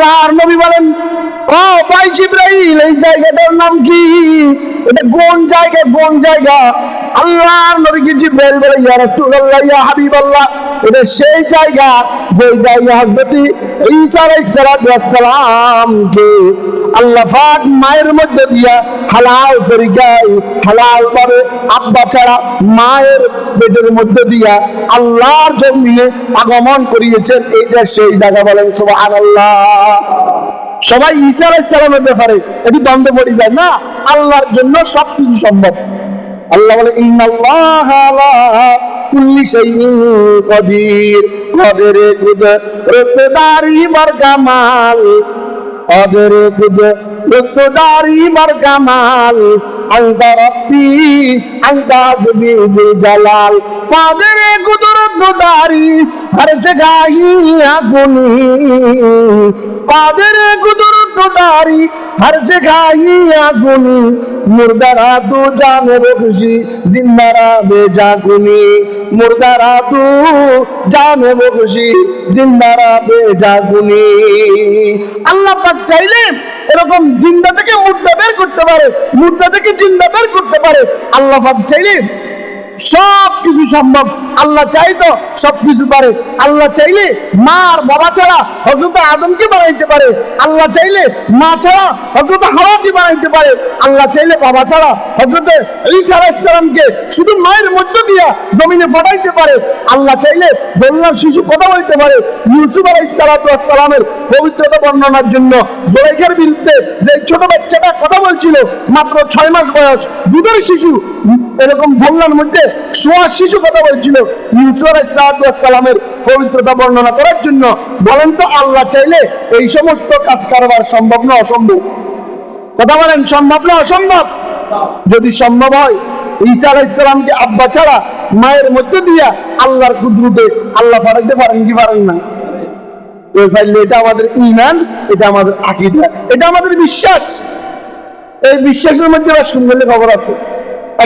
আল্লাহর নবী বলেন, ও ভাই জিব্রাইল, এই জায়গাটার নাম কি? এটা কোন জায়গা কোন জায়গা? আল্লাহর নবী কি জিব্রাইল বলে, ইয়া রাসূলুল্লাহ, ইয়া হাবিবাল্লাহ, এটা সেই জায়গা যে জায়গা হযরত ঈসা আলাইহিস সালাম কে আল্লাহ পাক মায়ের মধ্যে দিয়া হালাল তরিকায় হালাল ভাবে আব্বা ছাড়া মায়ের পেটের মধ্যে দিয়া আল্লাহর জমিনে আগমন করিয়েছেন, এইটা সেই জায়গা বলেন সুবহানাল্লাহ। সবাই ঈসা আলাইহিস সালামের ব্যাপারে এটি দ্বন্দ্ব পড়ে যায় না? আল্লাহর জন্য সবকিছু সম্ভব। আল্লাহ বলে, ইন্নাল্লাহ কুল্লি শাইইন কদির। কদরে কদরে কুদরতদারি বর কামাল আনতা রব্বি আনতা জবিবি জালাল। কদরে কুদরতদারি হর জগাহি আগুনি। কুদরতদারি হর মুর্দারা তু জিন্দারা বেজাগুনি মুর্দারা তু জানে বখশি জিন্দারা বেজাগুনি আল্লাহ পাক চাইলে এরকম জিন্দা থেকে মুর্দা বের করতে পারে, মুর্দা থেকে জিন্দা বের করতে পারে। আল্লাহ পাক চাইলে সব কিছু সম্ভব। আল্লাহ চাই তো সব কিছু পারে। আল্লাহ চাইলে মা আর বাবা ছাড়া হজরত আদমকে বানাইতে পারে। আল্লাহ চাইলে মা ছাড়া হজরত হাওয়াকে বানাইতে পারে। আল্লাহ চাইলে বাবা ছাড়া হজরত ঈসা আলাইহিসসালামকে শুধু মায়ের মধ্য দিয়া জমিনে পাঠাইতে পারে। আল্লাহ চাইলে বললাম শিশু কথা বলতে পারে। ইউসুফ আলাইহিসসালামের পবিত্রতা বর্ণনার জন্য জোরেখের বিরুদ্ধে যে ছোট বাচ্চাটা কথা বলছিল, মাত্র ছয় মাস বয়স, দুধের শিশু এরকম বন্যার মধ্যে সোয়া শিশু কথা বলছিল। আলাইহিসসালামের পবিত্রতা বর্ণনা করার জন্য বলেন তো, আল্লাহ চাইলে এই সমস্ত কাজ কারবার সম্ভব না, অসম্ভব। কথা বলেন, সম্ভব না, অসম্ভব? যদি সম্ভব হয়, ঈসা আলাইহিসসালামকে আব্বা ছাড়া মায়ের মধ্যে দিয়া আল্লাহর কুদরতে আল্লাহ ফারাইতে পারেন কি পারেন না? এই ফাইলে, এটা আমাদের ইমান এটা আমাদের আকীদা, এটা আমাদের বিশ্বাস। এই বিশ্বাসের মধ্যে আবার সুন্দর খবর আছে।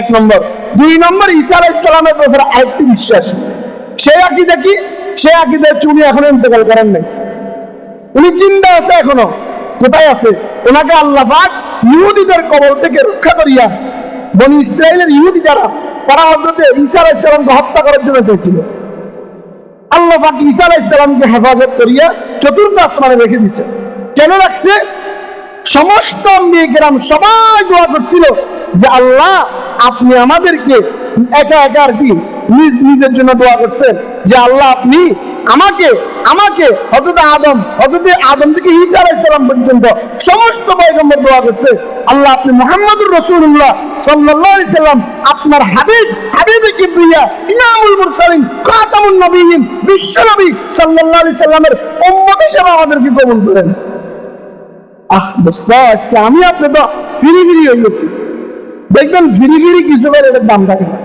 এক নম্বর। দুই নম্বর, ঈসা আলাইহিস সালামের ব্যাপারে আরেকটি বিশ্বাস। সেই আকীদা কি? সেই আকীদা উনি এখনও ইন্তেকাল করেন নাই। উনি জিন্দা আছে এখনও। কোথায় আছে? ওনাকে আল্লাহ পাক ইহুদিদের কবল থেকে রক্ষা করিয়া বনি ইসরায়েলের ইহুদি যারা, তারা হযরত ঈসা আলাইহিস সালামকে হত্যা করার জন্য চেয়েছিল আল্লাহ পাক ঈসা আলাইহিস সালামকে হেফাজত করিয়া চতুর্থ আসমানে রেখে দিছে। কেন রাখছে? সমস্ত কেরাম সবাই দোয়া করছিল যে আল্লাহ, আপনি আমাদেরকে একা একা আর কি নিজ নিজের জন্য দোয়া করছেন। যে আল্লাহ, আপনি আমাকে আমাকে হজরত আদম হজরত আদম থেকে ঈসা আলাইহিস সালাম পর্যন্ত সমস্ত পয়গম্বর দোয়া করছে। আল্লাহ, আপনি মুহাম্মদুর রাসূলুল্লাহ সাল্লাল্লাহু আলাইহি আপনার হাবিব, হাবিবে কিবরিয়া, ইমামুল মুরসালিন, খাতামুন নবিয়্যিন বিশ্বনবী সাল্লাল্লাহু আলাইহি সাল্লামের উম্মত হিসেবে আমাদেরকে কবুল করেন। আহ, দোস্ত, আজকে আমি আপনি তো ফিরি ফিরি হয়ে গেছি। দেখবেন ফিরি কিছু করে এটার দাম থাকে না।